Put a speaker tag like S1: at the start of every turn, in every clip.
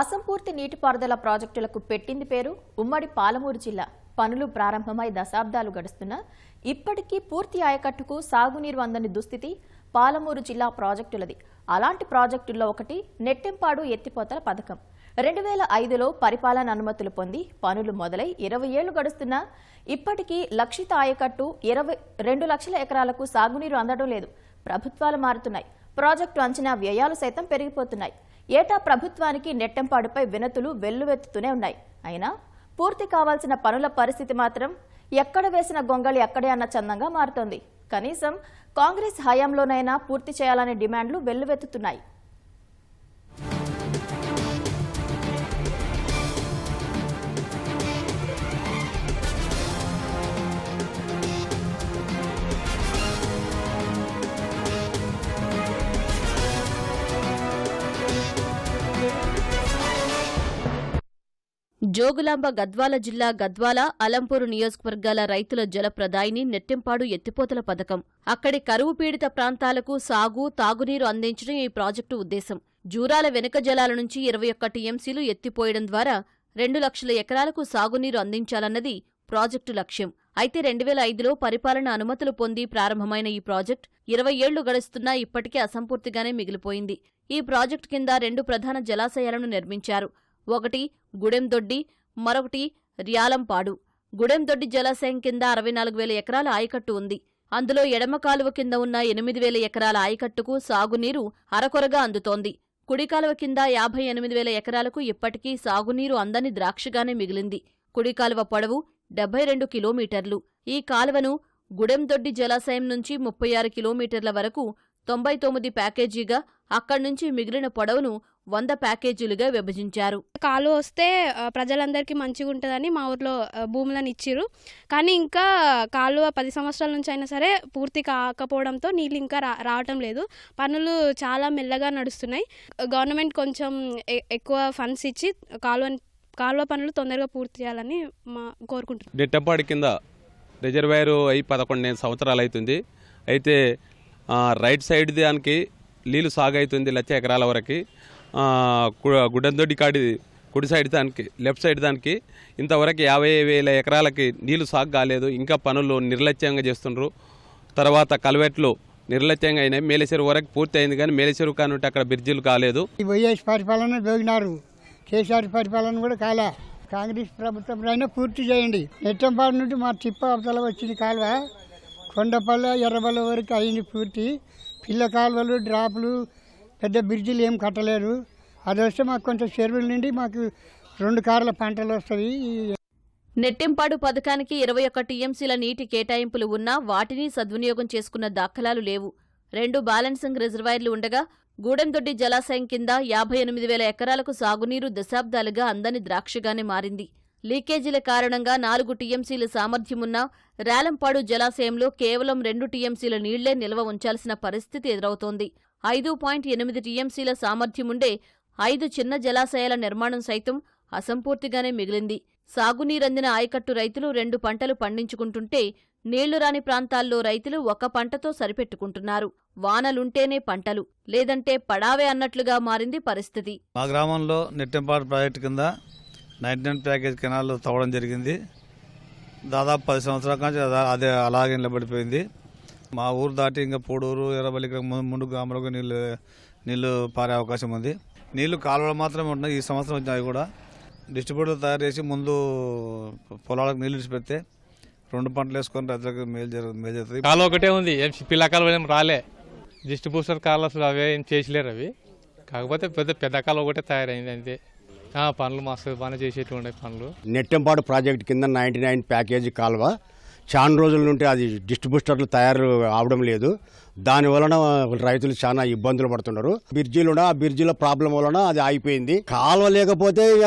S1: అసంపూర్తి నీటిపారుదల ప్రాజెక్టులకు పెట్టింది పేరు ఉమ్మడి పాలమూరు జిల్లా. పనులు ప్రారంభమై దశాబ్దాలు గడుస్తున్నా ఇప్పటికీ పూర్తి ఆయకట్టుకు సాగునీరు అందని దుస్థితి పాలమూరు జిల్లా ప్రాజెక్టులది. అలాంటి ప్రాజెక్టుల్లో ఒకటి నెట్టెంపాడు ఎత్తిపోతల పథకం. రెండు వేల ఐదులో పరిపాలన అనుమతులు పొంది పనులు మొదలై ఇరవై ఏళ్ళు గడుస్తున్నా ఇప్పటికీ లక్షిత ఆయకట్టు ఇరవై రెండు లక్షల ఎకరాలకు సాగునీరు అందడం లేదు. ప్రభుత్వాలు మారుతున్నాయి. ప్రాజెక్టు అంచనా వ్యయాలు సైతం పెరిగిపోతున్నాయి. ఏటా ప్రభుత్వానికి నెట్టెంపాడుపై వినతులు వెల్లువెత్తుతూనే ఉన్నాయి. అయినా పూర్తి కావాల్సిన పనుల పరిస్థితి మాత్రం ఎక్కడ వేసిన గొంగళి అక్కడే అన్న చందంగా మారుతోంది. కనీసం కాంగ్రెస్ హయాంలోనైనా పూర్తి చేయాలనే డిమాండ్లు వెల్లువెత్తుతున్నాయి.
S2: జోగులాంబ గద్వాల జిల్లా గద్వాల అలంపూరు నియోజకవర్గాల రైతుల జలప్రదాయిని నెట్టింపాడు ఎత్తిపోతల పథకం. అక్కడి కరువు పీడిత ప్రాంతాలకు సాగు తాగునీరు అందించడం ఈ ప్రాజెక్టు ఉద్దేశం. జూరాల వెనుక జలాల నుంచి ఇరవై ఒక్క టీఎంసీలు ఎత్తిపోయడం ద్వారా రెండు లక్షల ఎకరాలకు సాగునీరు అందించాలన్నది ప్రాజెక్టు లక్ష్యం. అయితే రెండు వేల ఐదులో పరిపాలన అనుమతులు పొంది ప్రారంభమైన ఈ ప్రాజెక్ట్ ఇరవై ఏళ్ళు గడుస్తున్నా ఇప్పటికే అసంపూర్తిగానే మిగిలిపోయింది. ఈ ప్రాజెక్టు కింద రెండు ప్రధాన జలాశయాలను నిర్మించారు. ఒకటి గుడెందొడ్డి మరొకటి ర్యాలంపాడు. గుడెందొడ్డి జలాశయం కింద అరవై నాలుగు వేల ఎకరాల ఆయకట్టు ఉంది. అందులో ఎడమ కాలువ కింద ఉన్న ఎనిమిది వేల ఎకరాల ఆయకట్టుకు సాగునీరు అరకొరగా అందుతోంది. కుడి కాలువ కింద యాభై ఎనిమిది వేల ఎకరాలకు ఇప్పటికీ సాగునీరు అందని ద్రాక్షగానే మిగిలింది. కుడి కాలువ పొడవు డెబ్బై రెండు కిలోమీటర్లు. ఈ కాలువను గుడెందొడ్డి జలాశయం నుంచి ముప్పై ఆరు కిలోమీటర్ల వరకు తొంభై తొమ్మిది ప్యాకేజీగా అక్కడి నుంచి మిగిలిన పొడవును వంద ప్యాకేజీలుగా విభజించారు.
S3: కాలువ వస్తే ప్రజలందరికీ మంచిగా ఉంటుందని మా ఊర్లో భూములను ఇచ్చిర్రు. కానీ ఇంకా కాలువ పది సంవత్సరాల నుంచి అయినా సరే పూర్తి కాకపోవడంతో నీళ్ళు ఇంకా రా రావటం లేదు. పనులు చాలా మెల్లగా నడుస్తున్నాయి. గవర్నమెంట్ కొంచెం ఎక్కువ ఫండ్స్ ఇచ్చి కాలువ కాలువ పనులు తొందరగా పూర్తి చేయాలని మా కోరుకుంటున్నాం.
S4: నెట్టంపాడి కింద రిజర్వాయర్ అయి పదకొండు సంవత్సరాలు అవుతుంది. అయితే రైట్ సైడ్ దానికి నీళ్ళు సాగైతుంది లక్ష ఎకరాల వరకు. గుడ్డందొడ్డి కాడి కుడి సైడ్ దానికి లెఫ్ట్ సైడ్ దానికి ఇంతవరకు యాభై వేల ఎకరాలకి నీళ్ళు సాగు కాలేదు. ఇంకా పనులు నిర్లక్ష్యంగా చేస్తుండ్రు. తర్వాత కల్వెట్లు నిర్లక్ష్యంగా అయినాయి. మేలేశ్వరు వరకు పూర్తి అయింది కానీ మేలేశ్వరు కానుంటే అక్కడ బ్రిడ్జిలు కాలేదు.
S5: ఈ వైఎస్ పరిపాలన దోగినారు కేసీఆర్ పరిపాలన కూడా కాలే. కాంగ్రెస్ ప్రభుత్వం అయినా పూర్తి చేయండి. నెట్టంపాడు నుండి మా తిప్ప అవతల వచ్చింది కాలువ. కొండపల్లె ఎర్రబల్ల వరకు అయింది పూర్తి. పిల్ల కాలువలు డ్రాపులు పెద్ద బ్రిడ్జిలు ఏం కట్టలేరు అది వస్తే మాకు కొంచెం చెరువుల నుండి మాకు రెండు కార్ల పంటలు వస్తాయి
S2: నెట్టింపాడు పథకానికి ఇరవై ఒక్క టీఎంసీల నీటి కేటాయింపులు ఉన్నా వాటిని సద్వినియోగం చేసుకున్న దాఖలాలు లేవు. రెండు బ్యాలెన్సింగ్ రిజర్వాయర్లు ఉండగా గూడెందొడ్డి జలాశయం కింద యాభై ఎనిమిది వేల ఎకరాలకు సాగునీరు దశాబ్దాలుగా అందని ద్రాక్షగానే మారింది. లీకేజీల కారణంగా నాలుగు టీఎంసీల సామర్థ్యమున్న రేలంపాడు జలాశయంలో కేవలం రెండు టీఎంసీల నీళ్ళే నిల్వ ఉంచాల్సిన పరిస్థితి ఎదురవుతోంది. ఐదు పాయింట్ ఎనిమిది టీఎంసీల సామర్థ్యముండే ఐదు చిన్న జలాశయాల నిర్మాణం సైతం అసంపూర్తిగానే మిగిలింది. సాగునీరందిన ఆయకట్టు రైతులు రెండు పంటలు పండించుకుంటుంటే నీళ్ళు రాని ప్రాంతాల్లో రైతులు ఒక పంటతో సరిపెట్టుకుంటున్నారు. వానలుంటేనే పంటలు లేదంటే పడావే అన్నట్లుగా మారింది పరిస్థితి.
S6: మా గ్రామంలో నెట్టెంపాడు ప్రాజెక్టు కింద నైన్టీ నైన్ ప్యాకేజ్ కెనాల్ తవ్వడం జరిగింది. దాదాపు పది సంవత్సరాల నుంచి అదే అలాగే నిలబడిపోయింది. మా ఊరు దాటి ఇంకా పూడూరు ఎర్రబల్లి ముందు గ్రామాలకు నీళ్ళు నీళ్ళు పారే అవకాశం ఉంది. నీళ్ళు కాలువలు మాత్రమే ఉన్నాయి ఈ సంవత్సరం వచ్చినాయి కూడా. డిస్ట్రిబ్యూటర్ తయారు చేసి ముందు పొలాలకు నీళ్ళు పెడితే రెండు పంటలు వేసుకొని రైతులకు మేలు జరుగు మేలు జరుగుతుంది.
S7: కాలువ ఒకటే ఉంది. ఏం పిల్ల కాలువ ఏం రాలే. డిస్ట్రిబ్యూషన్ కాలువ అసలు అవే ఏం చేసలేరు అవి. కాకపోతే పెద్ద పెద్ద కాలువ ఒకటే తయారైంది అంతే. పనులు మస్తు బాగానే చేసేట్టు ఉండే పనులు.
S8: నెట్టెంపాడు ప్రాజెక్ట్ కింద నైంటీ నైన్ ప్యాకేజీ కాలువ. చాలా రోజుల నుండి అది డిస్ట్రిబ్యూటర్లు తయారు అవడం లేదు. దాని వలన రైతులు చాలా ఇబ్బందులు పడుతున్నారు. బిర్జీలు ఆ బిర్జీల ప్రాబ్లం వలన అది ఆగిపోయింది. కాలువ లేకపోతే ఇక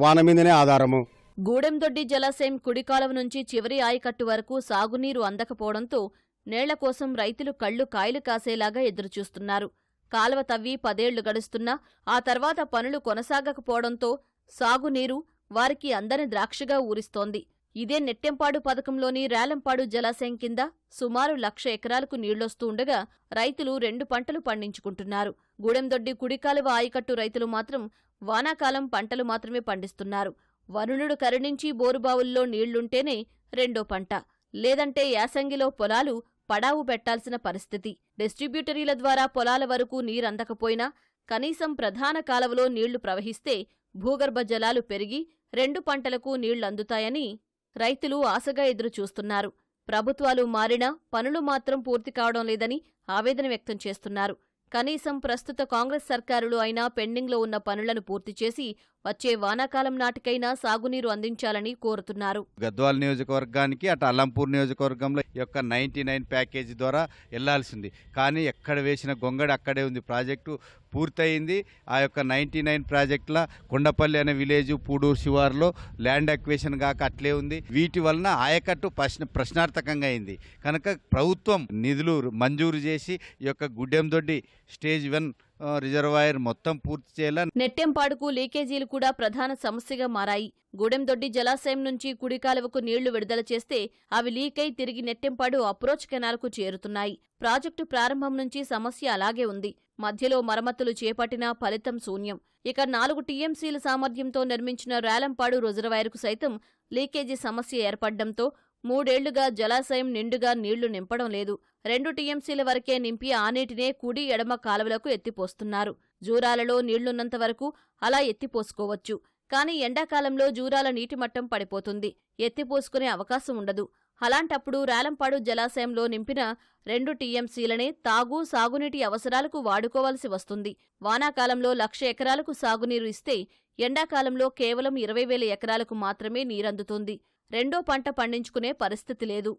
S8: వాన మీదనే ఆధారము.
S2: గూడెందొడ్డి జలాశయం కుడి కాలువ నుంచి చివరి ఆయకట్టు వరకు సాగునీరు అందకపోవడంతో నేళ్ళ కోసం రైతులు కళ్ళు కాయలు కాసేలాగా ఎదురుచూస్తున్నారు. కాలువ తవ్వి పదేళ్ళు గడుస్తున్నా ఆ తర్వాత పనులు కొనసాగకపోవడంతో సాగునీరు వారికి అందని ద్రాక్షగా ఊరిస్తోంది. ఇదే నెట్టెంపాడు పథకంలోని రేలంపాడు జలాశయం కింద సుమారు లక్ష ఎకరాలకు నీళ్ళొస్తూ ఉండగా రైతులు రెండు పంటలు పండించుకుంటున్నారు. గూడెందొడ్డి కుడికాలువ ఆయకట్టు రైతులు మాత్రం వానాకాలం పంటలు మాత్రమే పండిస్తున్నారు. వరుణుడు కరుణించి బోరుబావుల్లో నీళ్ళుంటేనే రెండో పంట. లేదంటే యాసంగిలో పొలాలు పడావు పెట్టాల్సిన పరిస్థితి. డిస్ట్రిబ్యూటరీల ద్వారా పొలాల వరకు నీరందకపోయినా కనీసం ప్రధాన కాలవలో నీళ్ళు ప్రవహిస్తే భూగర్భ జలాలు పెరిగి రెండు పంటలకు నీళ్ళందుతాయని రైతులు ఆశగా ఎదురుచూస్తున్నారు. ప్రభుత్వాలు మారినా పనులు మాత్రం పూర్తి కావడం లేదని ఆవేదన వ్యక్తం చేస్తున్నారు. కనీసం ప్రస్తుత కాంగ్రెస్ సర్కారులు అయినా పెండింగ్లో ఉన్న పనులను పూర్తి చేసి వచ్చే వానాకాలం నాటికైనా సాగునీరు అందించాలని కోరుతున్నారు.
S9: గద్వాల నియోజకవర్గానికి అటు అల్లంపూర్ నియోజకవర్గంలో యొక్క నైంటీ నైన్ ప్యాకేజీ ద్వారా వెళ్ళాల్సింది కానీ ఎక్కడ వేసిన గొంగడి అక్కడే ఉంది. ప్రాజెక్టు పూర్తయింది. ఆ యొక్క నైంటీ నైన్ ప్రాజెక్టుల కొండపల్లి అనే విలేజ్ పూడూరు శివారులో ల్యాండ్ అక్వేషన్ కాక అట్లే ఉంది. వీటి వలన ఆయకట్టు ప్రశ్న ప్రశ్నార్థకంగా అయింది. కనుక ప్రభుత్వం నిధులు మంజూరు చేసి ఈ యొక్క గుడ్డెందొడ్డి స్టేజ్ వన్ రిజర్వాయర్ మొత్తం పూర్తి చేయాల.
S2: నెట్టెంపాడుకు లీకేజీలు కూడా ప్రధాన సమస్యగా మారాయి. గూడెందొడ్డి జలాశయం నుంచి కుడికాలువకు నీళ్ళు విడుదల చేస్తే అవి లీకై తిరిగి నెట్టెంపాడు అప్రోచ్ కెనాల్కు చేరుతున్నాయి. ప్రాజెక్టు ప్రారంభం నుంచి సమస్య అలాగే ఉంది. మధ్యలో మరమ్మతులు చేపట్టినా ఫలితం శూన్యం. ఇక నాలుగు టీఎంసీల సామర్థ్యంతో నిర్మించిన రేలంపాడు రిజర్వాయర్కు సైతం లీకేజీ సమస్య ఏర్పడడంతో మూడేళ్ళుగా జలాశయం నిండుగా నీళ్ళు నింపడం లేదు. రెండు టీఎంసీల వరకే నింపి ఆ నీటినే కుడి ఎడమ కాలువలకు ఎత్తిపోస్తున్నారు. జూరాలలో నీళ్ళున్నంత వరకు అలా ఎత్తిపోసుకోవచ్చు. కానీ ఎండాకాలంలో జూరాల నీటి మట్టం పడిపోతుంది. ఎత్తిపోసుకునే అవకాశం ఉండదు. అలాంటప్పుడు రాలంపాడు జలాశయంలో నింపిన రెండు టీఎంసీలనే తాగు సాగునీటి అవసరాలకు వాడుకోవాల్సి వస్తుంది. వానాకాలంలో లక్ష ఎకరాలకు సాగునీరు ఇస్తే ఎండాకాలంలో కేవలం ఇరవై వేల ఎకరాలకు మాత్రమే నీరందుతుంది. రెండో పంట పండించుకునే పరిస్థితి లేదు.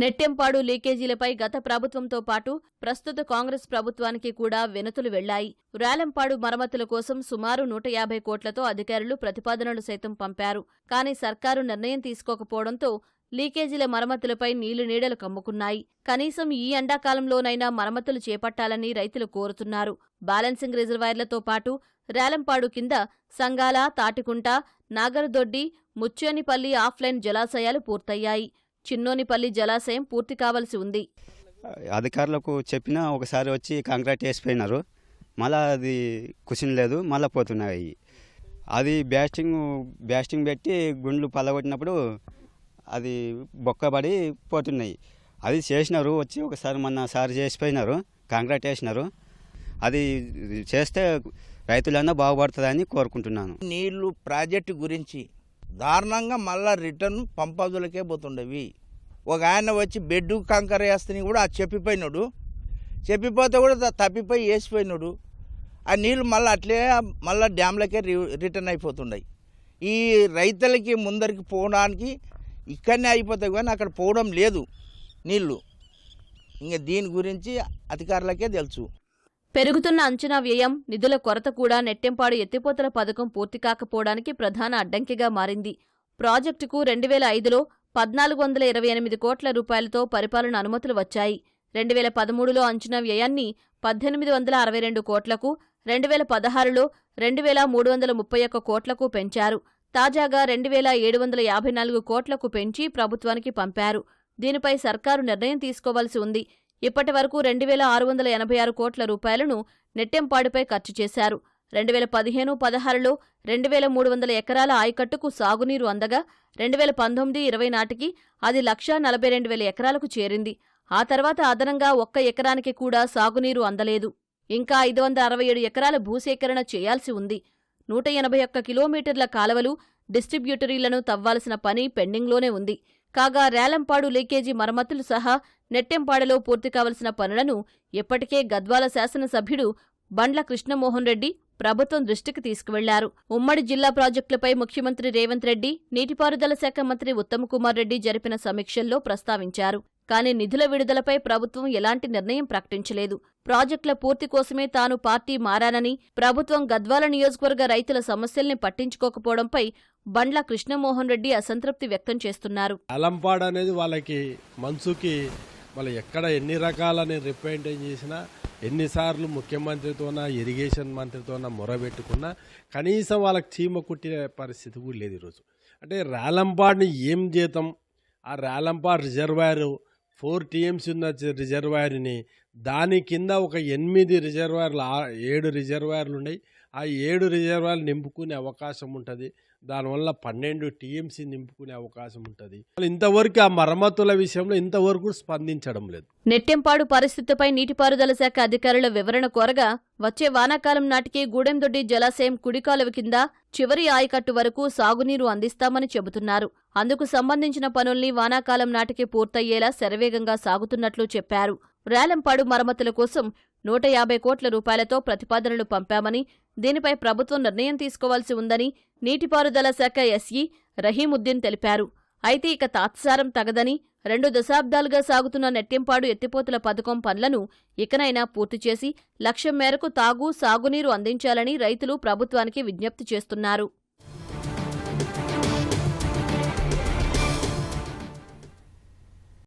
S2: నెట్టెంపాడు లీకేజీలపై గత ప్రభుత్వంతో పాటు ప్రస్తుత కాంగ్రెస్ ప్రభుత్వానికి కూడా వినతులు వెళ్ళాయి. రాలెంపాడు మరమ్మతుల కోసం సుమారు నూట యాభై కోట్లతో అధికారులు ప్రతిపాదనలు సైతం పంపారు. కానీ సర్కారు నిర్ణయం తీసుకోకపోవడంతో లీకేజీల మరమ్మతులపై నీళ్ళు నీడలు కమ్ముకున్నాయి. కనీసం ఈ ఎండాకాలంలోనైనా మరమ్మతులు చేపట్టాలని రైతులు కోరుతున్నారు. బ్యాలెన్సింగ్ రిజర్వాయర్లతో పాటు రేలంపాడు కింద సంగాల తాటికుంట నాగరదొడ్డి ముచ్చేనిపల్లి ఆఫ్లైన్ జలాశయాలు పూర్తయ్యాయి. చిన్నోనిపల్లి జలాశయం పూర్తి కావలసి ఉంది.
S10: అధికారులకు చెప్పినా ఒకసారి వచ్చి కాంక్రీట్ వేసిపోయినారు. మళ్ళా అది కుషన్ లేదు మళ్ళీ పోతున్నాయి. అది బ్యాస్టింగ్ బ్యాస్టింగ్ పెట్టి గుండ్లు పల్లగొట్టినప్పుడు అది బొక్కబడి పోతున్నాయి. అది చేసినారు వచ్చి ఒకసారి మొన్న సారి చేసిపోయినారు కాంక్రీట్ వేసినారు. అది చేస్తే రైతులన్నా బాగుపడుతుందని కోరుకుంటున్నాను.
S11: నీళ్ళు ప్రాజెక్టు గురించి దారుణంగా మళ్ళా రిటర్న్ పంపాదులకే పోతుండేవి. ఒక ఆయన వచ్చి బెడ్ కంకర వేస్తని కూడా అది చెప్పిపోయినాడు. చెప్పిపోతే కూడా తప్పిపోయి వేసిపోయినాడు. ఆ నీళ్ళు మళ్ళీ అట్లే మళ్ళీ డ్యామ్లకే రి- రిటర్న్ అయిపోతుండయి. ఈ రైతులకి ముందరికి పోవడానికి ఇక్కడనే అయిపోతాయి కానీ అక్కడ పోవడం లేదు నీళ్ళు. ఇంకా దీని గురించి అధికారులకే తెలుసు.
S2: పెరుగుతున్న అంచనా వ్యయం నిధుల కొరత కూడా నెట్టెంపాడు ఎత్తిపోతల పథకం పూర్తి కాకపోవడానికి ప్రధాన అడ్డంకిగా మారింది. ప్రాజెక్టుకు రెండు వేల ఐదులో పద్నాలుగు వందల ఇరవై ఎనిమిది కోట్ల రూపాయలతో పరిపాలన అనుమతులు వచ్చాయి. రెండు వేల పదమూడులో అంచనా వ్యయాన్ని పద్దెనిమిది వందల అరవై రెండు కోట్లకు రెండు వేల పదహారులో రెండు వేల మూడు వందల ముప్పై ఒక్క కోట్లకు పెంచారు. తాజాగా రెండు వేల ఏడు వందల యాభై నాలుగు కోట్లకు పెంచి ప్రభుత్వానికి పంపారు. దీనిపై సర్కారు నిర్ణయం తీసుకోవాల్సి ఉంది. ఇప్పటి వరకు రెండు వేల ఆరు వందల ఎనభై ఆరు కోట్ల రూపాయలను నెట్టెంపాడుపై ఖర్చు చేశారు. రెండు వేల పదిహేను పదహారులో రెండు వేల మూడు వందల ఎకరాల ఆయకట్టుకు సాగునీరు అందగా రెండు వేల పంతొమ్మిది ఇరవై నాటికి అది లక్షా నలభై రెండు వేల ఎకరాలకు చేరింది. ఆ తర్వాత అదనంగా ఒక్క ఎకరానికి కూడా సాగునీరు అందలేదు. ఇంకా ఐదు వందల అరవై ఏడు ఎకరాల భూసేకరణ చేయాల్సి ఉంది. నూట ఎనభై ఒక్క కిలోమీటర్ల కాలవలు డిస్ట్రిబ్యూటరీలను తవ్వాల్సిన పని పెండింగ్లోనే ఉంది. కాగా రేలంపాడు లీకేజీ మరమ్మతులు సహా నెట్టెంపాడలో పూర్తి కావలసిన పనులను ఇప్పటికే గద్వాల శాసనసభ్యుడు బండ్ల కృష్ణమోహన్ రెడ్డి ప్రభుత్వం దృష్టికి తీసుకువెళ్ళారు. ఉమ్మడి జిల్లా ప్రాజెక్టులపై ముఖ్యమంత్రి రేవంత్ రెడ్డి నీటిపారుదల శాఖ మంత్రి ఉత్తమ్ కుమార్ రెడ్డి జరిపిన సమీక్షల్లో ప్రస్తావించారు. కానీ నిధుల విడుదలపై ప్రభుత్వం ఎలాంటి నిర్ణయం ప్రకటించలేదు. ప్రాజెక్టుల పూర్తి కోసమే తాను పార్టీ మారానని ప్రభుత్వం గద్వాల నియోజకవర్గ రైతుల సమస్యల్ని పట్టించుకోకపోవడంపై బండ్ల కృష్ణమోహన్ రెడ్డి అసంతృప్తి వ్యక్తం చేస్తున్నారు.
S12: అలంపాడు అనేది వాళ్ళకి మనసుకి వాళ్ళు ఎక్కడ ఎన్ని రకాలని రిప్రజెంటేషన్ చేసినా ఎన్నిసార్లు ముఖ్యమంత్రితోన ఇరిగేషన్ మంత్రితోన మొరబెట్టుకున్నా కనీసం వాళ్ళకి చీమ కుట్టిన పరిస్థితి కూడా లేదు ఈరోజు. అంటే రాలంపాడుని ఏం జీతం ఆ రాలంపాడ్ రిజర్వాయర్ ఫోర్ టీఎంసీ ఉన్న రిజర్వాయర్ని దాని కింద ఒక ఎనిమిది రిజర్వాయర్లు ఏడు రిజర్వాయర్లు ఉన్నాయి. ఆ ఏడు రిజర్వాయర్లు నింపుకునే అవకాశం ఉంటుంది. దానివల్ల పన్నెండు టీఎంసీ నింపుకునే అవకాశం ఉంటుంది. ఇంతవరకు ఆ మరమ్మతుల విషయంలో ఇంతవరకు స్పందించడం లేదు.
S2: నెట్టెంపాడు పరిస్థితిపై నీటిపారుదల శాఖ అధికారుల వివరణ కోరగా వచ్చే వానాకాలం నాటికి గూడెందొడ్డి జలాశయం కుడికాలువ కింద చివరి ఆయకట్టు వరకు సాగునీరు అందిస్తామని చెబుతున్నారు. అందుకు సంబంధించిన పనుల్ని వానాకాలం నాటికి పూర్తయ్యేలా శరవేగంగా సాగుతున్నట్లు చెప్పారు. రేలంపాడు మరమ్మతుల కోసం నూట యాభై కోట్ల రూపాయలతో ప్రతిపాదనలు పంపామని దీనిపై ప్రభుత్వం నిర్ణయం తీసుకోవాల్సి ఉందని నీటిపారుదల శాఖ ఎస్ఈ రహీముద్దీన్ తెలిపారు. అయితే ఇక తాత్సారం తగదని రెండు దశాబ్దాలుగా సాగుతున్న నెట్టింపాడు ఎత్తిపోతుల పథకం పనులను ఇకనైనా పూర్తి చేసి లక్ష్యం మేరకు తాగు సాగునీరు అందించాలని రైతులు ప్రభుత్వానికి విజ్ఞప్తి చేస్తున్నారు.